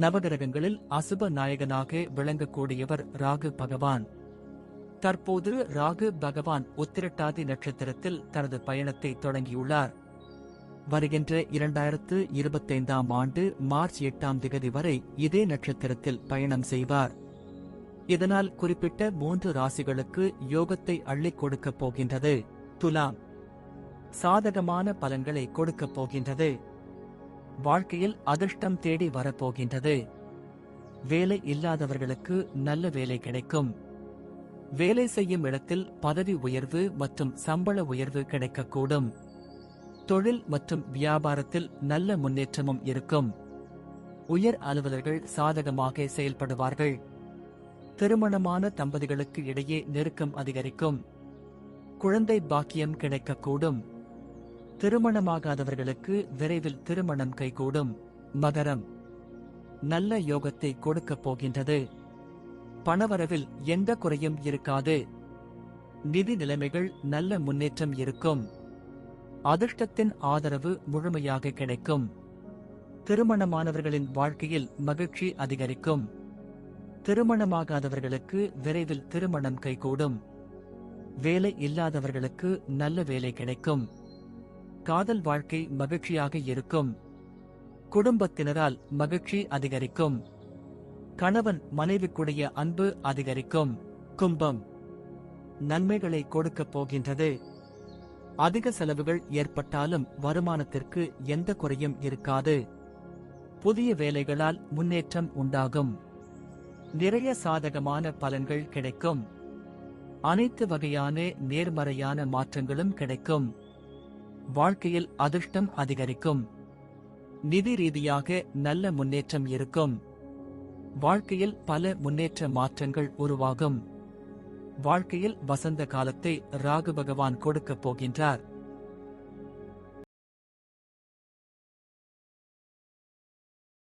நவகிரகங்களில் அசுப நாயகனாக விளங்கக்கூடியவர் ராகு பகவான். தற்போது ராகு பகவான் உத்திரட்டாதி நட்சத்திரத்தில் தனது பயணத்தை தொடங்கியுள்ளார். வருகின்ற இரண்டாயிரத்து இருபத்தைந்தாம் ஆண்டு மார்ச் எட்டாம் திகதி வரை இதே நட்சத்திரத்தில் பயணம் செய்வார். இதனால் குறிப்பிட்ட மூன்று ராசிகளுக்கு யோகத்தை அள்ளிக் கொடுக்கப் போகின்றது. துலாம். சாதகமான பலன்களை கொடுக்கப் போகின்றது. வாழ்க்கையில் அதிர்ஷ்டம் தேடி வரப்போகின்றது. வேலை இல்லாதவர்களுக்கு நல்ல வேலை கிடைக்கும். வேலை செய்யும் இடத்தில் பதவி உயர்வு மற்றும் சம்பள உயர்வு கிடைக்கக்கூடும். தொழில் மற்றும் வியாபாரத்தில் நல்ல முன்னேற்றமும் இருக்கும். உயர் அலுவலர்கள் சாதகமாக செயல்படுவார்கள். திருமணமான தம்பதிகளுக்கு இடையே நெருக்கம் அதிகரிக்கும். குழந்தை பாக்கியம் கிடைக்கக்கூடும். திருமணமாகாதவர்களுக்கு விரைவில் திருமணம் கைகூடும். மகரம். நல்ல யோகத்தை கொடுக்கப் போகின்றது. பணவரவில் எந்த குறையும் இருக்காது. நிதி நிலைமைகள் நல்ல முன்னேற்றம் இருக்கும். அதிர்ஷ்டத்தின் ஆதரவு முழுமையாக கிடைக்கும். திருமணமானவர்களின் வாழ்க்கையில் மகிழ்ச்சி அதிகரிக்கும். திருமணமாகாதவர்களுக்கு விரைவில் திருமணம் கைகூடும். வேலை இல்லாதவர்களுக்கு நல்ல வேலை கிடைக்கும். காதல் வாழ்க்கை மகிழ்ச்சியாக இருக்கும். குடும்பத்தினரால் மகிழ்ச்சி அதிகரிக்கும். கணவன் மனைவிக்குடைய அன்பு அதிகரிக்கும். கும்பம் நன்மைகளை கொடுக்கப் போகின்றது. அதிக செலவுகள் ஏற்பட்டாலும் வருமானத்திற்கு எந்த குறையும் இருக்காது. புதிய வேலைகளால் முன்னேற்றம் உண்டாகும். நிறைய சாதகமான பலன்கள் கிடைக்கும். அனைத்து வகையான நேர்மறையான மாற்றங்களும் கிடைக்கும். வாழ்க்கையில் அதிர்ஷ்டம் அதிகரிக்கும். நிதி ரீதியாக நல்ல முன்னேற்றம் இருக்கும். வாழ்க்கையில் பல முன்னேற்ற மாற்றங்கள் உருவாகும். வாழ்க்கையில் வசந்த காலத்தை ராகு பகவான் கொடுக்கப் போகின்றார்.